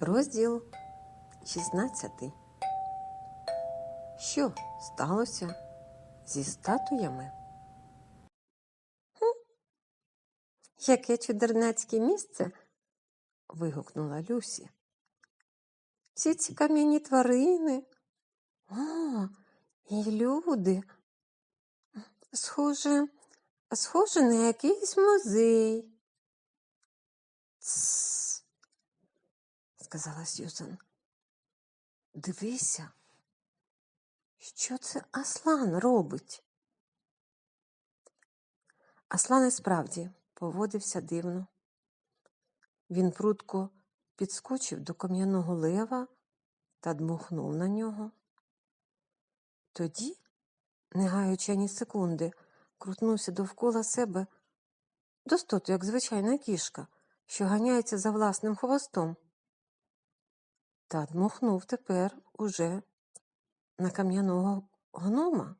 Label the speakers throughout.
Speaker 1: Розділ 16. Що сталося зі статуями? «Хм, Яке чудернацьке місце. вигукнула Люсі. Всі ці кам'яні тварини. О, і люди. Схоже, схоже на якийсь музей. Тсс, сказала Сьюзан. Дивися, що це Аслан робить? Аслан і справді поводився дивно. Він прудко підскочив до кам'яного лева та дмухнув на нього. Тоді, не гаючи ані секунди, крутнувся довкола себе, достоту, як звичайна кішка, що ганяється за власним хвостом. Та дмухнув тепер уже на кам'яного гнома,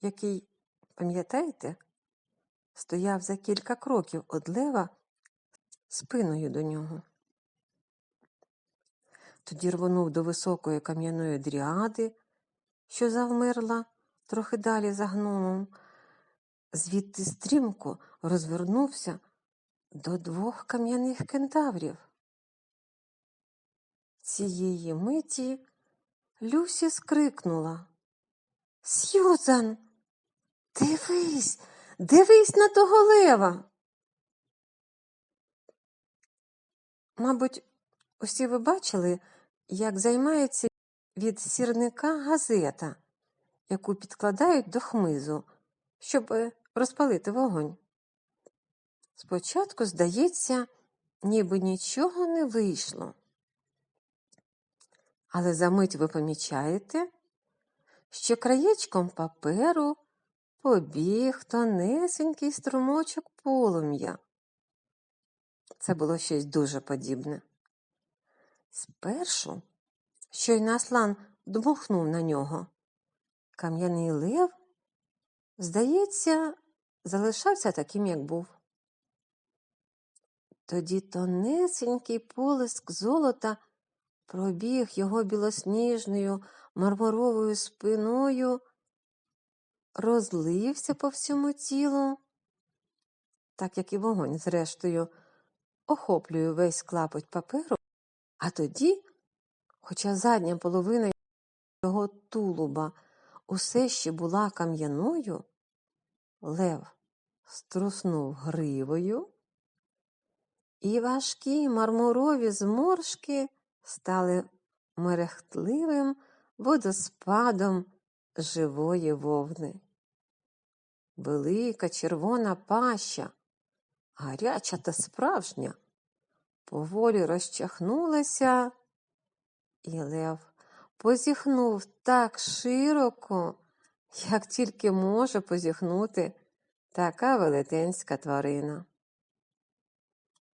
Speaker 1: який, пам'ятаєте, стояв за кілька кроків од лева спиною до нього. Тоді рвонув до високої кам'яної дріади, що завмерла трохи далі за гномом, звідти стрімко розвернувся до двох кам'яних кентаврів. Цієї миті Люсі скрикнула. Сьюзан, дивись, дивись на того лева. Мабуть, усі ви бачили, як займається від сірника газета, яку підкладають до хмизу, щоб е, розпалити вогонь. Спочатку, здається, ніби нічого не вийшло. Але за мить ви помічаєте, що краєчком паперу побіг тонесенький струмочок полум'я. Це було щось дуже подібне. Спершу, щойно Аслан дмухнув на нього, кам'яний лев, здається, залишався таким, як був. Тоді тонесенький полиск золота пробіг його білосніжною мармуровою спиною, розлився по всьому тілу, так як і вогонь, зрештою, охоплює весь клапоть паперу, а тоді, хоча задня половина його тулуба усе ще була кам'яною, лев струснув гривою, і важкі мармурові зморшки стали мерехтливим водоспадом живої вовни. Велика червона паща, гаряча та справжня, поволі розчахнулася, і лев позіхнув так широко, як тільки може позіхнути така велетенська тварина.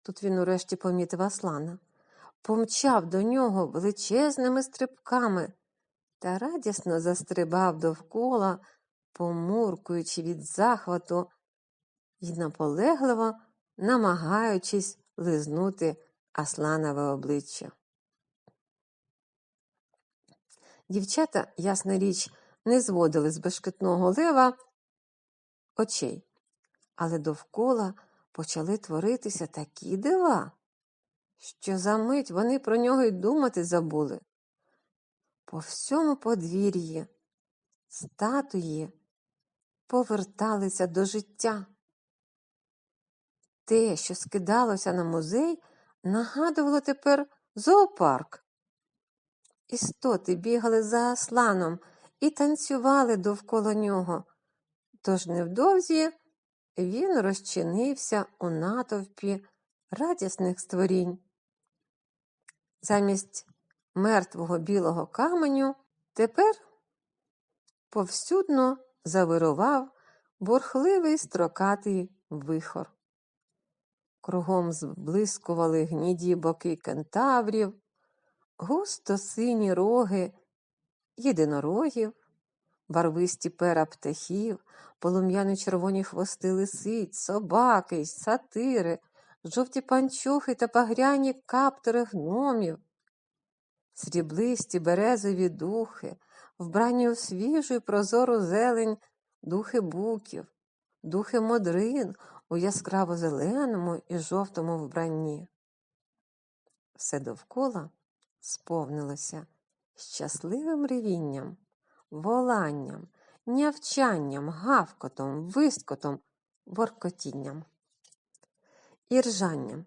Speaker 1: Тут він урешті помітив Аслана, помчав до нього величезними стрибками та радісно застрибав довкола, помуркуючи від захвату і наполегливо намагаючись лизнути Асланове обличчя. Дівчата, ясна річ, не зводили з бешкетного лева очей, але довкола почали творитися такі дива, що за мить вони про нього й думати забули. По всьому подвір'ї статуї поверталися до життя. Те, що скидалося на музей, нагадувало тепер зоопарк. Істоти бігали за Асланом і танцювали довкола нього, тож невдовзі він розчинився у натовпі радісних створінь. Замість мертвого білого каменю тепер повсюдно завирував бурхливий строкатий вихор. Кругом зблискували гніді боки кентаврів, густо сині роги єдинорогів, барвисті пера птахів, полум'яно червоні хвости лисиць, собаки, сатири, жовті панчохи та пагряні каптери гномів, сріблисті березові духи, вбрані у свіжу й прозору зелень духи буків, духи модрин у яскраво зеленому і жовтому вбранні. Все довкола сповнилося щасливим ревінням, воланням, нявчанням, гавкотом, вискотом, воркотінням, іржанням,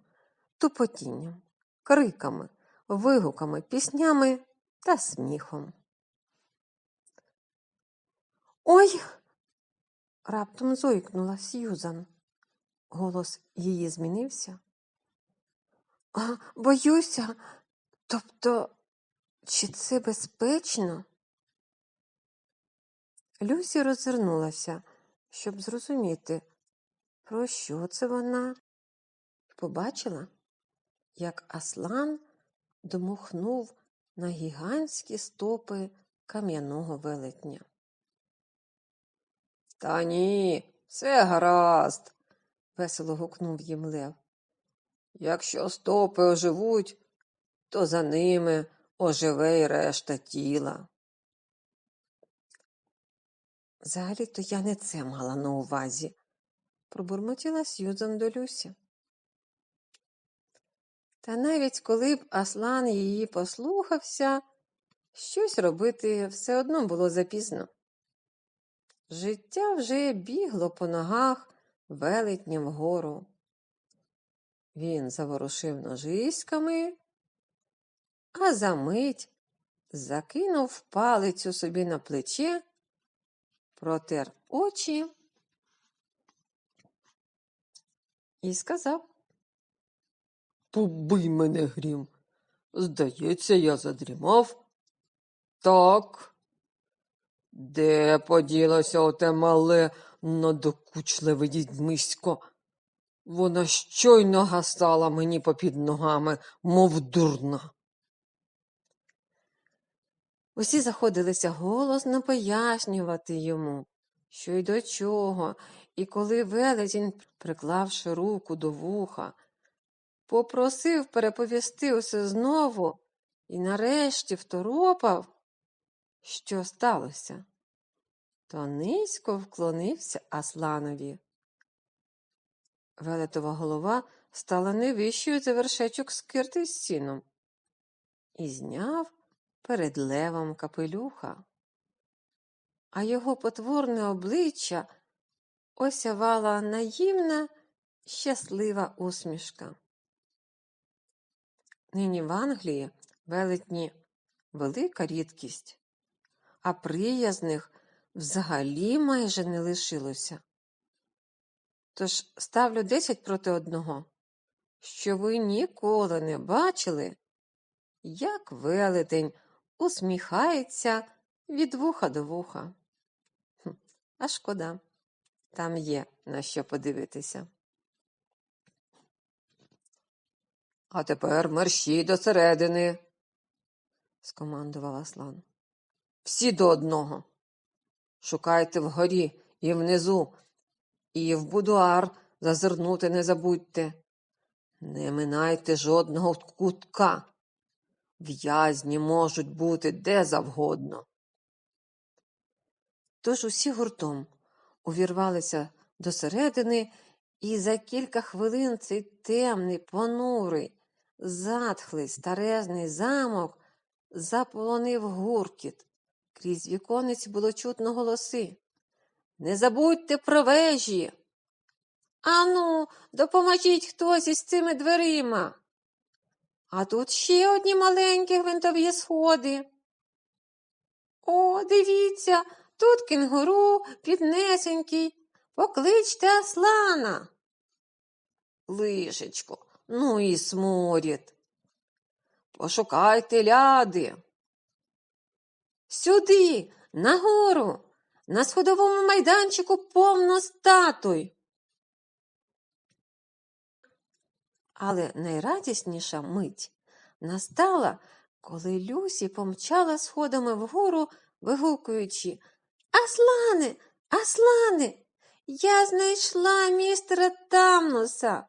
Speaker 1: тупотінням, криками, вигуками, піснями та сміхом. Ой. раптом зойкнула Сьюзан. Голос її змінився. Боюся, тобто, чи це безпечно? Люсі розвернулася, щоб зрозуміти, про що це вона, побачила, як Аслан домухнув на гігантські стопи кам'яного велетня. Та ні, все гаразд, весело гукнув їм Лев. Якщо стопи оживуть, то за ними оживе й решта тіла. Взагалі-то я не це мала на увазі, пробурмотіла Сьюзан до Люсі. Та навіть коли б Аслан її послухався, щось робити все одно було запізно. Життя вже бігло по ногах велетням вгору. Він заворушив ножиськами, а за мить закинув палицю собі на плече, протер очі і сказав Побий мене грім. Здається, я задрімав. Так. Де поділося оте мале надокучливе дідьмисько? Вона щойно гасала мені попід ногами, мов дурна. Усі заходилися голосно пояснювати йому, що й до чого, і коли велетень, приклавши руку до вуха, попросив переповісти усе знову і нарешті второпав, що сталося, то низько вклонився Асланові. Велетова голова стала не вищою за вершечок скирти з сіном і зняв перед левом капелюха, а його потворне обличчя осявала наївна, щаслива усмішка. Нині в Англії велетні велика рідкість, а приязних взагалі майже не лишилося. Тож ставлю десять проти одного, що ви ніколи не бачили, як велетень усміхається від вуха до вуха. А шкода, там є на що подивитися. А тепер мерщій до середини, скомандував Аслан. Всі до одного. Шукайте вгорі і внизу, і в будуар зазирнути не забудьте. Не минайте жодного кутка. В'язні можуть бути де завгодно. Тож усі гуртом увірвалися до середини, і за кілька хвилин цей темний, понурий, затхлий старезний замок заполонив гуркіт. Крізь віконець було чутно голоси. Не забудьте про вежі. Ану, допоможіть хтось із цими дверима. А тут ще одні маленькі гвинтові сходи. О, дивіться, тут кенгуру піднесенький. Покличте Аслана. Лишечко, ну і сморід. Пошукайте ляди. Сюди, нагору, на сходовому майданчику повно статуй. Але найрадісніша мить настала, коли Люсі помчала сходами вгору, вигукуючи Аслане, Аслане, я знайшла містера Тамнуса.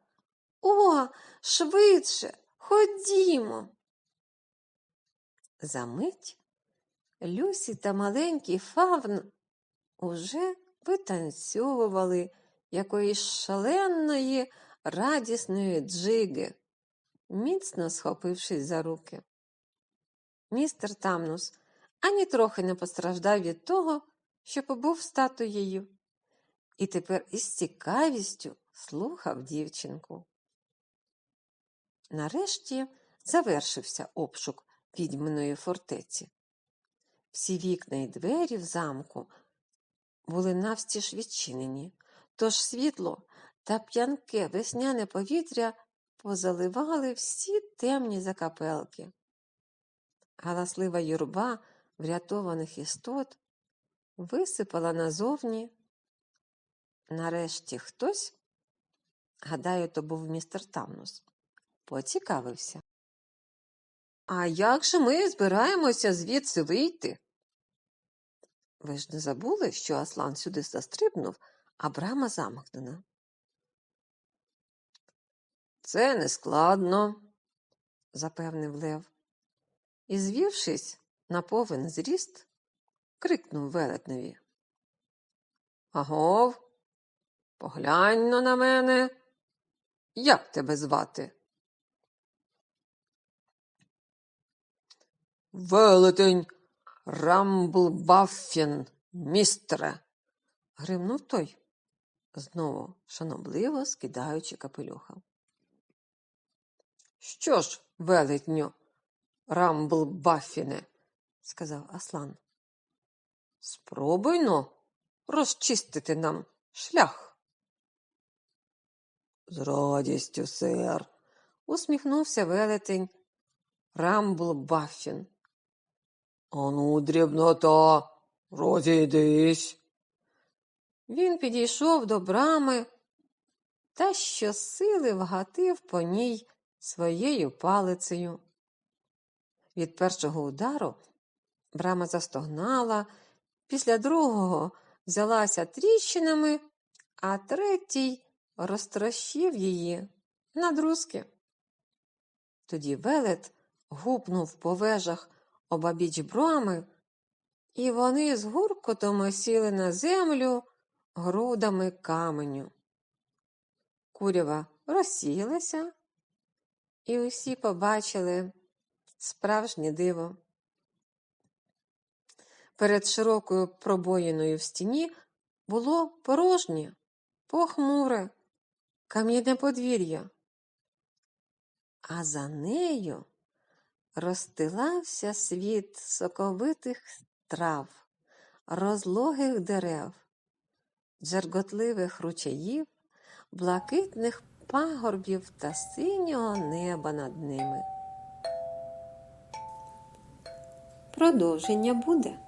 Speaker 1: О, швидше, ходімо. Замить Люсі та маленький фавн уже витанцьовували якоїсь шаленої, радісної джиги, міцно схопившись за руки. Містер Тамнус ані трохи не постраждав від того, що побув статуєю, і тепер із цікавістю слухав дівчинку. Нарешті завершився обшук відьминої фортеці. Всі вікна й двері в замку були навстіж відчинені, тож світло та п'янке весняне повітря позаливали всі темні закапелки. Галаслива юрба врятованих істот висипала назовні. Нарешті хтось, гадаю, то був містер Тамнус, поцікавився. А як же ми збираємося звідси вийти? Ви ж не забули, що Аслан сюди застрибнув, а брама замкнена. Це не складно, запевнив Лев. І, звівшись на повен зріст, крикнув велетневі. Агов, поглянь но на мене. Як тебе звати? Велетень Рамблбаффін, містере, гримнув той, знову шанобливо скидаючи капелюха. Що ж, велетню, Рамблбаффіне, сказав Аслан. Спробуй но розчистити нам шлях. З радістю, сер, усміхнувся велетень Рамблбаффін. Ану, дрібнота, розійдись. Він підійшов до брами та щосили вгатив по ній своєю палицею. Від першого удару брама застогнала, після другого взялася тріщинами, а третій розтрощив її на друзки. Тоді велет гупнув по вежах обабіч брами, і вони з гуркотом осіли на землю грудами каменю. Курява розсіялася, і усі побачили справжнє диво. Перед широкою пробоїною в стіні було порожнє, похмуре, кам'яне подвір'я, а за нею розстилався світ соковитих трав, розлогих дерев, джерготливих ручаїв, блакитних пагорбів та синього неба над ними. Продовження буде.